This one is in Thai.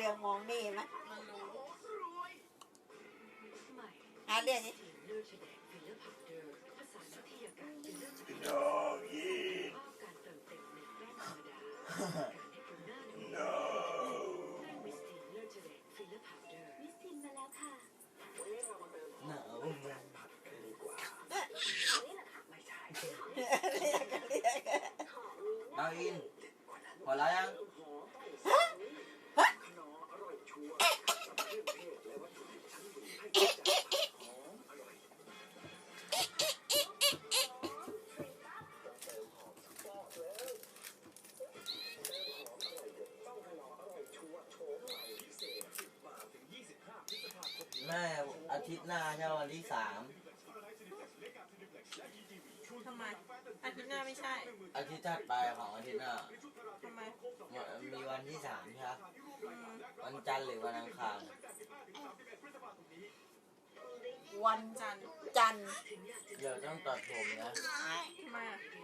ลืองมองนี่ไหมมันรู้ใหม่หาเรื่องนี้ทีมเลือดแสดงฟิลเลอร์พาวเดอร์ผสานวิทยาการฟิลเลอร์จากโนยีภาพการเติมเต็มในแป้งธรรมดาการให้ผิวหน้าดูดีแป้งมิสทีนเลือดแสดงฟิลเลอร์พาวเดอร์มิสทินมาแล้วค่ะหนาวนี่แหละค่ะไม่ใช่เรียกกันเรียกกันหอมนี้ดาวอินพอแล้วยัง ม่อาทิตย์หน้าใช่วันที่สามทำไม อาทิตย์หน้าไม่ใช่ อาทิตย์ถัดไปของอาทิตย์หน้าทำไม มีวันที่สามใช่ไหมอืมวันจันทร์หรือวันอังคาร วันจันทร์ จันทร์ เดี๋ยวต้องตัดผมนะทำไมอะผิด